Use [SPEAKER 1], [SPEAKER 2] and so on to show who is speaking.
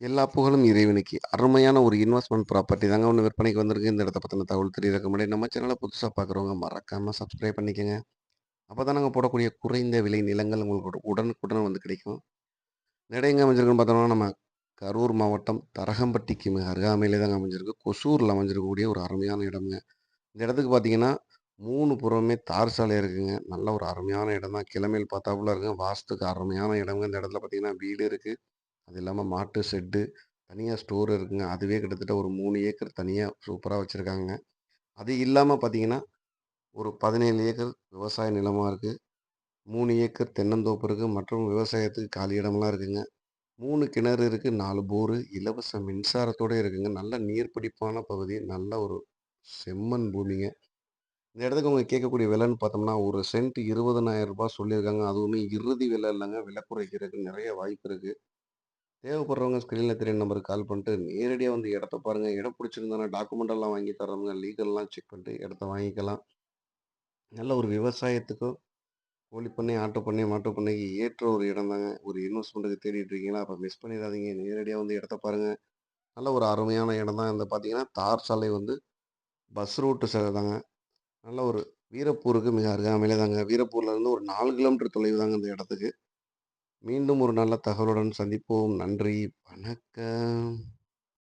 [SPEAKER 1] எல்லா புகழும் இறைவனுக்கு. அருமையான ஒரு இன்வெஸ்ட்மெண்ட் ப்ராப்பர்ட்டி தாங்க ஒன்று விற்பனைக்கு வந்திருக்கு. இந்த இடத்த பற்றின தகவல் தெரியறதுக்கு முன்னாடி நம்ம சேனலை புதுசாக பார்க்குறவங்க மறக்காமல் சப்ஸ்கிரைப் பண்ணிக்கங்க. அப்பதான் நாங்கள் போடக்கூடிய குறைந்த விலை நிலங்கள் உங்களுக்கு உடனுக்குடன் வந்து கிடைக்கும். இந்த இடம் அமைஞ்சிருக்குன்னு பார்த்தோம்னா, நம்ம கரூர் மாவட்டம் தரகம்பட்டிக்கு மிக அருகாமையிலே தாங்க அமைஞ்சிருக்கு. கொசூரில் அமைஞ்சிருக்கக்கூடிய ஒரு அருமையான இடம்ங்க. இந்த இடத்துக்கு பார்த்தீங்கன்னா, மூணு புறமுமே தார் சாலை இருக்குங்க. நல்ல ஒரு அருமையான இடம் தான். கிழமையில் பார்த்தாப்புல இருக்குங்க. வாஸ்துக்கு அருமையான இடம்ங்க. இந்த இடத்துல பார்த்தீங்கன்னா, வீடு இருக்குது அது இல்லாமல் மாட்டு ஷெட்டு, தனியாக ஸ்டோர் இருக்குங்க. அதுவே கிட்டத்தட்ட ஒரு மூணு ஏக்கர் தனியாக சூப்பராக வச்சுருக்காங்க அது இல்லாமல் பார்த்தீங்கன்னா, ஒரு 17 ஏக்கர் விவசாய நிலமாக இருக்குது மூணு ஏக்கர் தென்னந்தோப்பு இருக்குது மற்றும் விவசாயத்துக்கு காலி இடம்லாம் இருக்குதுங்க மூணு கிணறு இருக்குது நாலு போரு. இலவச மின்சாரத்தோட இருக்குங்க. நல்ல நீர்ப்பிடிப்பான பகுதி. நல்ல ஒரு செம்மண் பூமிங்க. இந்த இடத்துக்கு அவங்க கேட்கக்கூடிய விலைன்னு பார்த்தோம்னா, ஒரு சென்ட் இருபதனாயிரம் ரூபாய் சொல்லியிருக்காங்க. அதுவுமே இறுதி விலை இல்லைங்க விலை குறைக்கிறதுக்கு நிறைய வாய்ப்பு இருக்குது தேவைப்படுறவங்க ஸ்க்ரீனில் தெரியிற நம்பருக்கு கால் பண்ணிட்டு, நேரடியாக வந்து இடத்த பாருங்க. இடம் பிடிச்சிருந்தானா டாக்குமெண்டெல்லாம் வாங்கி தர்றவங்க லீகல்லாம் செக் பண்ணிட்டு இடத்த வாங்கிக்கலாம். நல்ல ஒரு விவசாயத்துக்கும், கோழி பண்ணை, ஆட்டு பண்ணை, மாட்டு பண்ணைக்கு ஏற்ற ஒரு இடம் தாங்க. ஒரு இன்வெஸ்ட்மெண்ட்டுக்கு தேடிட்டு இருக்கீங்களா? அப்போ மிஸ் பண்ணிடாதீங்க நேரடியாக வந்து இடத்த பாருங்கள் நல்ல ஒரு அருமையான இடம் தான். இந்த பார்த்தீங்கன்னா, தார் சாலை வந்து பஸ் ரூட்டு ச தாங்க. நல்ல ஒரு வீரப்பூருக்கு மிக அருகாமையிலே தாங்க. வீரப்பூர்ல இருந்து ஒரு நாலு கிலோமீட்டர் தொலைவு தாங்க இந்த இடத்துக்கு. மீண்டும் ஒரு நல்ல தகவலுடன் சந்திப்போம். நன்றி. வணக்கம்.